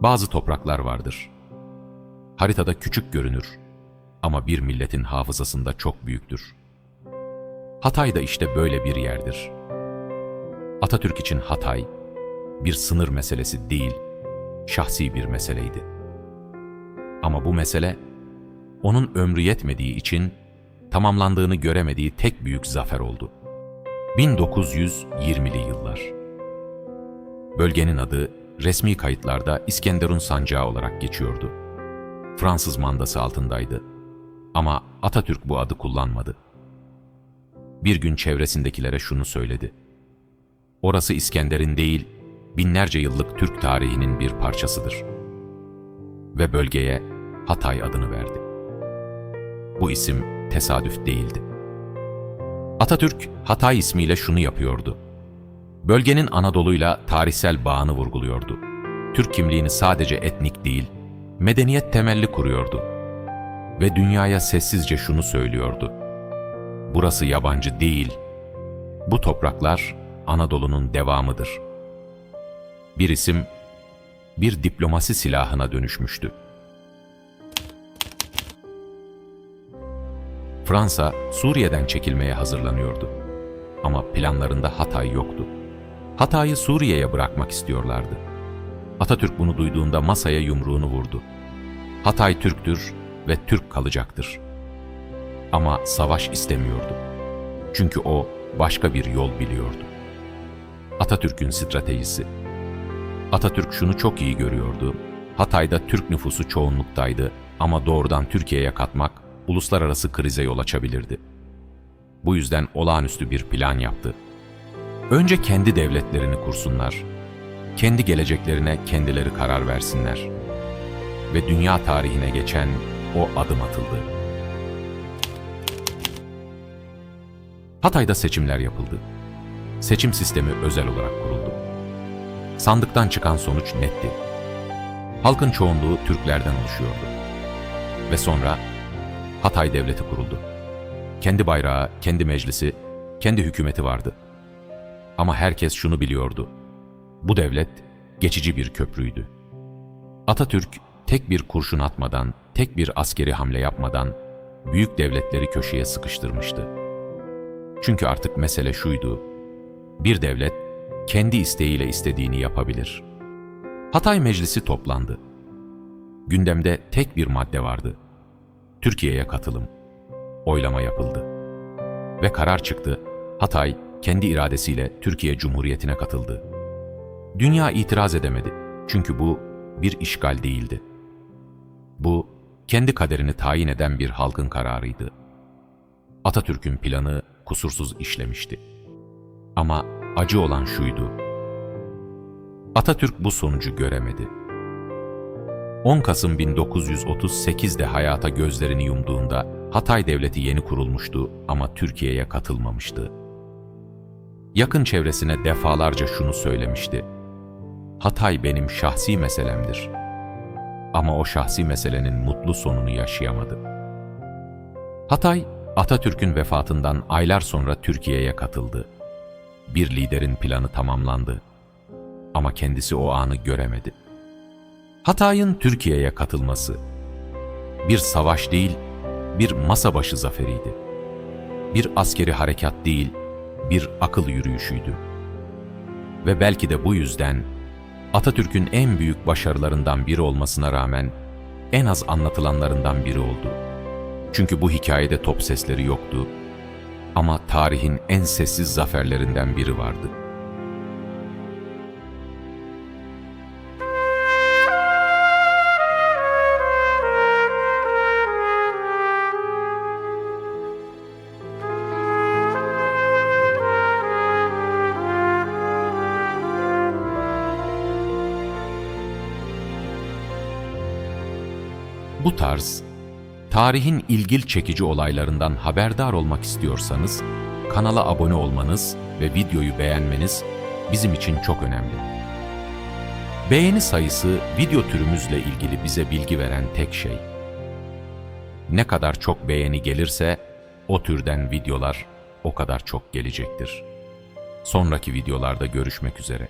Bazı topraklar vardır. Haritada küçük görünür ama bir milletin hafızasında çok büyüktür. Hatay da işte böyle bir yerdir. Atatürk için Hatay bir sınır meselesi değil, şahsi bir meseleydi. Ama bu mesele onun ömrü yetmediği için tamamlandığını göremediği tek büyük zafer oldu. 1920'li yıllar. Bölgenin adı resmi kayıtlarda İskenderun Sancağı olarak geçiyordu. Fransız mandası altındaydı. Ama Atatürk bu adı kullanmadı. Bir gün çevresindekilere şunu söyledi. Orası İskender'in değil, binlerce yıllık Türk tarihinin bir parçasıdır. Ve bölgeye Hatay adını verdi. Bu isim tesadüf değildi. Atatürk Hatay ismiyle şunu yapıyordu. Bölgenin Anadolu'yla tarihsel bağını vurguluyordu. Türk kimliğini sadece etnik değil, medeniyet temelli kuruyordu. Ve dünyaya sessizce şunu söylüyordu. Burası yabancı değil, bu topraklar Anadolu'nun devamıdır. Bir isim, bir diplomasi silahına dönüşmüştü. Fransa, Suriye'den çekilmeye hazırlanıyordu. Ama planlarında Hatay yoktu. Hatay'ı Suriye'ye bırakmak istiyorlardı. Atatürk bunu duyduğunda masaya yumruğunu vurdu. Hatay Türktür ve Türk kalacaktır. Ama savaş istemiyordu. Çünkü o başka bir yol biliyordu. Atatürk'ün stratejisi. Atatürk şunu çok iyi görüyordu. Hatay'da Türk nüfusu çoğunluktaydı ama doğrudan Türkiye'ye katmak uluslararası krize yol açabilirdi. Bu yüzden olağanüstü bir plan yaptı. Önce kendi devletlerini kursunlar. Kendi geleceklerine kendileri karar versinler. Ve dünya tarihine geçen o adım atıldı. Hatay'da seçimler yapıldı. Seçim sistemi özel olarak kuruldu. Sandıktan çıkan sonuç netti. Halkın çoğunluğu Türklerden oluşuyordu. Ve sonra Hatay Devleti kuruldu. Kendi bayrağı, kendi meclisi, kendi hükümeti vardı. Ama herkes şunu biliyordu. Bu devlet geçici bir köprüydü. Atatürk tek bir kurşun atmadan, tek bir askeri hamle yapmadan büyük devletleri köşeye sıkıştırmıştı. Çünkü artık mesele şuydu. Bir devlet kendi isteğiyle istediğini yapabilir. Hatay Meclisi toplandı. Gündemde tek bir madde vardı. Türkiye'ye katılım. Oylama yapıldı. Ve karar çıktı. Hatay kendi iradesiyle Türkiye Cumhuriyeti'ne katıldı. Dünya itiraz edemedi. Çünkü bu bir işgal değildi. Bu kendi kaderini tayin eden bir halkın kararıydı. Atatürk'ün planı kusursuz işlemişti. Ama acı olan şuydu. Atatürk bu sonucu göremedi. 10 Kasım 1938'de hayata gözlerini yumduğunda Hatay Devleti yeni kurulmuştu ama Türkiye'ye katılmamıştı. Yakın çevresine defalarca şunu söylemişti. Hatay benim şahsi meselemdir. Ama o şahsi meselenin mutlu sonunu yaşayamadı. Hatay, Atatürk'ün vefatından aylar sonra Türkiye'ye katıldı. Bir liderin planı tamamlandı. Ama kendisi o anı göremedi. Hatay'ın Türkiye'ye katılması bir savaş değil, bir masa başı zaferiydi. Bir askeri harekat değil, bir akıl yürüyüşüydü. Ve belki de bu yüzden Atatürk'ün en büyük başarılarından biri olmasına rağmen en az anlatılanlarından biri oldu. Çünkü bu hikayede top sesleri yoktu ama tarihin en sessiz zaferlerinden biri vardı. Bu tarz, tarihin ilgil çekici olaylarından haberdar olmak istiyorsanız, kanala abone olmanız ve videoyu beğenmeniz bizim için çok önemli. Beğeni sayısı video türümüzle ilgili bize bilgi veren tek şey. Ne kadar çok beğeni gelirse o türden videolar o kadar çok gelecektir. Sonraki videolarda görüşmek üzere.